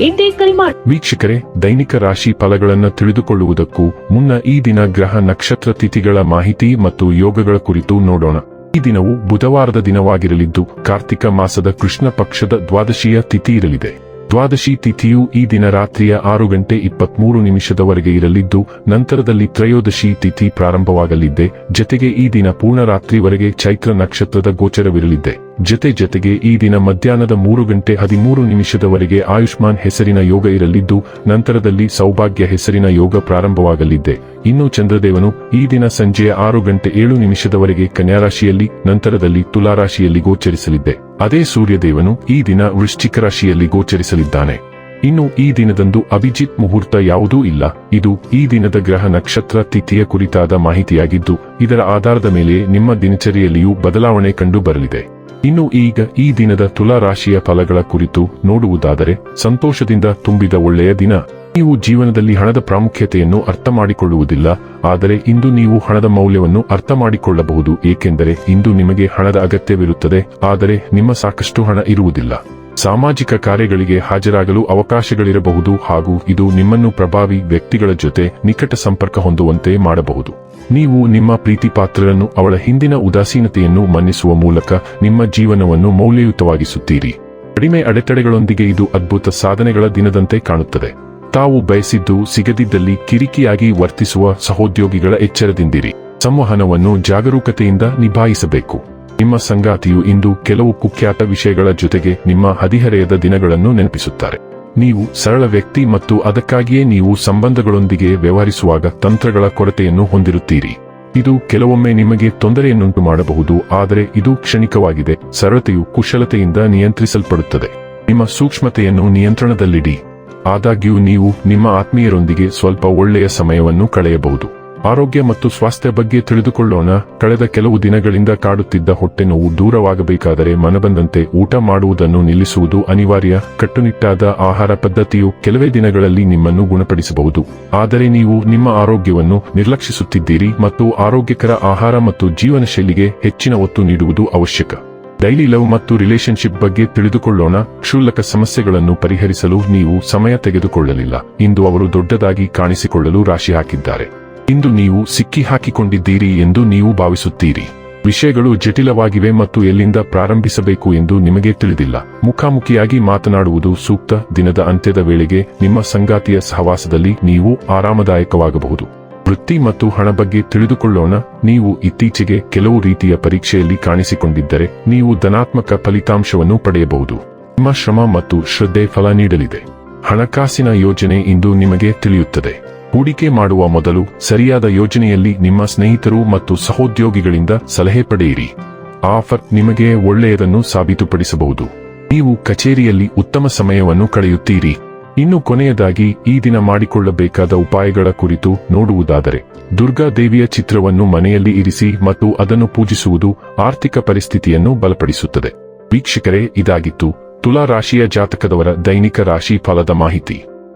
ಇಂದೇ ಕರೆ ವೀಕ್ಷಕರೇ, ದೈನಿಕ ರಾಶಿ ಫಲಗಳನ್ನು ತಿಳಿದುಕೊಳ್ಳುವುದಕ್ಕೂ ಮುನ್ನ ಈ ದಿನ ಗ್ರಹ ನಕ್ಷತ್ರ ತಿಥಿಗಳ ಮಾಹಿತಿ ಮತ್ತು ಯೋಗಗಳ ಕುರಿತು ನೋಡೋಣ. ಈ ದಿನವು ಬುಧವಾರದ ದಿನವಾಗಿರಲಿದ್ದು, ಕಾರ್ತಿಕ ಮಾಸದ ಕೃಷ್ಣ ಪಕ್ಷದ ದ್ವಾದಶಿಯ ತಿಥಿ ಇರಲಿದೆ. ದ್ವಾದಶಿ ತಿಥಿಯು ಈ ದಿನ ರಾತ್ರಿಯ ಆರು ಗಂಟೆ ಇಪ್ಪತ್ಮೂರು ನಿಮಿಷದವರೆಗೆ ಇರಲಿದ್ದು, ನಂತರದಲ್ಲಿ ತ್ರಯೋದಶಿ ತಿಥಿ ಪ್ರಾರಂಭವಾಗಲಿದ್ದೆ, ಜತೆಗೆ ಈ ದಿನ ಪೂರ್ಣ ರಾತ್ರಿವರೆಗೆ ಚೈತ್ರ ನಕ್ಷತ್ರದ ಗೋಚರವಿರಲಿದ್ದೆ. ಜತೆ ಜತೆಗೆ ಈ ದಿನ ಮಧ್ಯಾಹ್ನದ ಮೂರು ಗಂಟೆ ಹದಿಮೂರು ನಿಮಿಷದವರೆಗೆ ಆಯುಷ್ಮಾನ್ ಹೆಸರಿನ ಯೋಗ ಇರಲಿದ್ದು, ನಂತರದಲ್ಲಿ ಸೌಭಾಗ್ಯ ಹೆಸರಿನ ಯೋಗ ಪ್ರಾರಂಭವಾಗಲಿದ್ದೆ. ಇನ್ನು ಚಂದ್ರದೇವನು ಈ ದಿನ ಸಂಜೆಯ ಆರು ಗಂಟೆ ಏಳು ನಿಮಿಷದವರೆಗೆ ಕನ್ಯಾರಾಶಿಯಲ್ಲಿ, ನಂತರದಲ್ಲಿ ತುಲಾರಾಶಿಯಲ್ಲಿ ಗೋಚರಿಸಲಿದ್ದೆ. ಅದೇ ಸೂರ್ಯದೇವನು ಈ ದಿನ ವೃಶ್ಚಿಕ ರಾಶಿಯಲ್ಲಿ ಗೋಚರಿಸಲಿದ್ದಾನೆ. ಇನ್ನು ಈ ದಿನದಂದು ಅಭಿಜಿತ್ ಮುಹೂರ್ತ ಯಾವುದೂ ಇಲ್ಲ. ಇದು ಈ ದಿನದ ಗ್ರಹ ನಕ್ಷತ್ರ ತಿಥಿಯ ಕುರಿತಾದ ಮಾಹಿತಿಯಾಗಿದ್ದು, ಇದರ ಆಧಾರದ ಮೇಲೆ ನಿಮ್ಮ ದಿನಚರಿಯಲ್ಲಿಯೂ ಬದಲಾವಣೆ ಕಂಡು ಬರಲಿದೆ. ಇನ್ನು ಈಗ ಈ ದಿನದ ತುಲಾ ರಾಶಿಯ ಫಲಗಳ ಕುರಿತು ನೋಡುವುದಾದರೆ ಸಂತೋಷದಿಂದ ತುಂಬಿದ ಒಳ್ಳೆಯ ದಿನ. ನೀವು ಜೀವನದಲ್ಲಿ ಹಣದ ಪ್ರಾಮುಖ್ಯತೆಯನ್ನು ಅರ್ಥ ಮಾಡಿಕೊಳ್ಳುವುದಿಲ್ಲ, ಆದರೆ ಇಂದು ನೀವು ಹಣದ ಮೌಲ್ಯವನ್ನು ಅರ್ಥ ಮಾಡಿಕೊಳ್ಳಬಹುದು, ಏಕೆಂದರೆ ಇಂದು ನಿಮಗೆ ಹಣದ ಅಗತ್ಯವಿರುತ್ತದೆ, ಆದರೆ ನಿಮ್ಮ ಸಾಕಷ್ಟು ಹಣ ಇರುವುದಿಲ್ಲ. ಸಾಮಾಜಿಕ ಕಾರ್ಯಗಳಿಗೆ ಹಾಜರಾಗಲು ಅವಕಾಶಗಳಿರಬಹುದು ಹಾಗೂ ಇದು ನಿಮ್ಮನ್ನು ಪ್ರಭಾವಿ ವ್ಯಕ್ತಿಗಳ ಜೊತೆ ನಿಕಟ ಸಂಪರ್ಕ ಹೊಂದುವಂತೆ ಮಾಡಬಹುದು. ನೀವು ನಿಮ್ಮ ಪ್ರೀತಿಪಾತ್ರರನ್ನು ಅವಳ ಹಿಂದಿನ ಉದಾಸೀನತೆಯನ್ನು ಮನ್ನಿಸುವ ಮೂಲಕ ನಿಮ್ಮ ಜೀವನವನ್ನು ಮೌಲ್ಯಯುತವಾಗಿಸುತ್ತೀರಿ. ಕಡಿಮೆ ಅಡೆತಡೆಗಳೊಂದಿಗೆ ಇದು ಅದ್ಭುತ ಸಾಧನೆಗಳ ದಿನದಂತೆ ಕಾಣುತ್ತದೆ. ತಾವು ಬಯಸಿದ್ದು ಸಿಗದಿದ್ದಲ್ಲಿ ಕಿರಿಕಿಯಾಗಿ ವರ್ತಿಸುವ ಸಹೋದ್ಯೋಗಿಗಳ ಎಚ್ಚರದಿಂದಿರಿ. ಸಂವಹನವನ್ನು ಜಾಗರೂಕತೆಯಿಂದ ನಿಭಾಯಿಸಬೇಕು. ನಿಮ್ಮ ಸಂಗಾತಿಯು ಇಂದು ಕೆಲವು ಕುಖ್ಯಾತ ವಿಷಯಗಳ ಜೊತೆಗೆ ನಿಮ್ಮ ಹದಿಹರೆಯದ ದಿನಗಳನ್ನು ನೆನಪಿಸುತ್ತಾರೆ. ನೀವು ಸರಳ ವ್ಯಕ್ತಿ ಮತ್ತು ಅದಕ್ಕಾಗಿಯೇ ನೀವು ಸಂಬಂಧಗಳೊಂದಿಗೆ ವ್ಯವಹರಿಸುವಾಗ ತಂತ್ರಗಳ ಕೊರತೆಯನ್ನು ಹೊಂದಿರುತ್ತೀರಿ. ಇದು ಕೆಲವೊಮ್ಮೆ ನಿಮಗೆ ತೊಂದರೆಯನ್ನುಂಟು ಮಾಡಬಹುದು, ಆದರೆ ಇದು ಕ್ಷಣಿಕವಾಗಿದೆ. ಸರಳತೆಯು ಕುಶಲತೆಯಿಂದ ನಿಯಂತ್ರಿಸಲ್ಪಡುತ್ತದೆ. ನಿಮ್ಮ ಸೂಕ್ಷ್ಮತೆಯನ್ನು ನಿಯಂತ್ರಣದಲ್ಲಿಡಿ. ಆದಾಗ್ಯೂ ನೀವು ನಿಮ್ಮ ಆತ್ಮೀಯರೊಂದಿಗೆ ಸ್ವಲ್ಪ ಒಳ್ಳೆಯ ಸಮಯವನ್ನು ಕಳೆಯಬಹುದು. ಆರೋಗ್ಯ ಮತ್ತು ಸ್ವಾಸ್ಥ್ಯ ಬಗ್ಗೆ ತಿಳಿದುಕೊಳ್ಳೋಣ. ಕಳೆದ ಕೆಲವು ದಿನಗಳಿಂದ ಕಾಡುತ್ತಿದ್ದ ಹೊಟ್ಟೆ ನೋವು ದೂರವಾಗಬೇಕಾದರೆ ಮನಬಂದಂತೆ ಊಟ ಮಾಡುವುದನ್ನು ನಿಲ್ಲಿಸುವುದು ಅನಿವಾರ್ಯ. ಕಟ್ಟುನಿಟ್ಟಾದ ಆಹಾರ ಪದ್ಧತಿಯು ಕೆಲವೇ ದಿನಗಳಲ್ಲಿ ನಿಮ್ಮನ್ನು ಗುಣಪಡಿಸಬಹುದು. ಆದರೆ ನೀವು ನಿಮ್ಮ ಆರೋಗ್ಯವನ್ನು ನಿರ್ಲಕ್ಷಿಸುತ್ತಿದ್ದೀರಿ ಮತ್ತು ಆರೋಗ್ಯಕರ ಆಹಾರ ಮತ್ತು ಜೀವನ ಶೈಲಿಗೆ ಹೆಚ್ಚಿನ ಒತ್ತು ನೀಡುವುದು ಅವಶ್ಯಕ. ಡೈಲಿ ಲವ್ ಮತ್ತು ರಿಲೇಶನ್ಶಿಪ್ ಬಗ್ಗೆ ತಿಳಿದುಕೊಳ್ಳೋಣ. ಕ್ಷುಲ್ಲಕ ಸಮಸ್ಯೆಗಳನ್ನು ಪರಿಹರಿಸಲು ನೀವು ಸಮಯ ತೆಗೆದುಕೊಳ್ಳಲಿಲ್ಲ. ಇಂದು ಅವರು ದೊಡ್ಡದಾಗಿ ಕಾಣಿಸಿಕೊಳ್ಳಲು ರಾಶಿ ಹಾಕಿದ್ದಾರೆ. ಇಂದು ನೀವು ಸಿಕ್ಕಿ ಹಾಕಿಕೊಂಡಿದ್ದೀರಿ ಎಂದು ನೀವು ಭಾವಿಸುತ್ತೀರಿ. ವಿಷಯಗಳು ಜಟಿಲವಾಗಿವೆ ಮತ್ತು ಎಲ್ಲಿಂದ ಪ್ರಾರಂಭಿಸಬೇಕು ಎಂದು ನಿಮಗೆ ತಿಳಿದಿಲ್ಲ. ಮುಖಾಮುಖಿಯಾಗಿ ಮಾತನಾಡುವುದು ಸೂಕ್ತ. ದಿನದ ಅಂತ್ಯದ ವೇಳೆಗೆ ನಿಮ್ಮ ಸಂಗಾತಿಯ ಸಹವಾಸದಲ್ಲಿ ನೀವು ಆರಾಮದಾಯಕವಾಗಬಹುದು. ವೃತ್ತಿ ಮತ್ತು ಹಣ ಬಗ್ಗೆ ತಿಳಿದುಕೊಳ್ಳೋಣ. ನೀವು ಇತ್ತೀಚೆಗೆ ಕೆಲವು ರೀತಿಯ ಪರೀಕ್ಷೆಯಲ್ಲಿ ಕಾಣಿಸಿಕೊಂಡಿದ್ದರೆ ನೀವು ಧನಾತ್ಮಕ ಫಲಿತಾಂಶವನ್ನು ಪಡೆಯಬಹುದು. ನಿಮ್ಮ ಶ್ರಮ ಮತ್ತು ಶ್ರದ್ಧೆ ಫಲ ನೀಡಲಿದೆ. ಹಣಕಾಸಿನ ಯೋಜನೆ ಇಂದು ನಿಮಗೆ ತಿಳಿಯುತ್ತದೆ. ಹೂಡಿಕೆ ಮಾಡುವ ಮೊದಲು ಸರಿಯಾದ ಯೋಜನೆಯಲ್ಲಿ ನಿಮ್ಮ ಸ್ನೇಹಿತರು ಮತ್ತು ಸಹೋದ್ಯೋಗಿಗಳಿಂದ ಸಲಹೆ ಪಡೆಯಿರಿ. ಆಫರ್ ನಿಮಗೆ ಒಳ್ಳೆಯದನ್ನು ಸಾಬೀತುಪಡಿಸಬಹುದು. ನೀವು ಕಚೇರಿಯಲ್ಲಿ ಉತ್ತಮ ಸಮಯವನ್ನು ಕಳೆಯುತ್ತೀರಿ. ಇನ್ನು ಕೊನೆಯದಾಗಿ ಈ ದಿನ ಮಾಡಿಕೊಳ್ಳಬೇಕಾದ ಉಪಾಯಗಳ ಕುರಿತು ನೋಡುವುದಾದರೆ, ದುರ್ಗಾ ದೇವಿಯ ಚಿತ್ರವನ್ನು ಮನೆಯಲ್ಲಿ ಇರಿಸಿ ಮತ್ತು ಅದನ್ನು ಪೂಜಿಸುವುದು ಆರ್ಥಿಕ ಪರಿಸ್ಥಿತಿಯನ್ನು ಬಲಪಡಿಸುತ್ತದೆ. ವೀಕ್ಷಕರೇ, ಇದಾಗಿತ್ತು ತುಲಾ ರಾಶಿಯ ಜಾತಕದವರ ದೈನಿಕ ರಾಶಿ ಫಲದ ಮಾಹಿತಿ.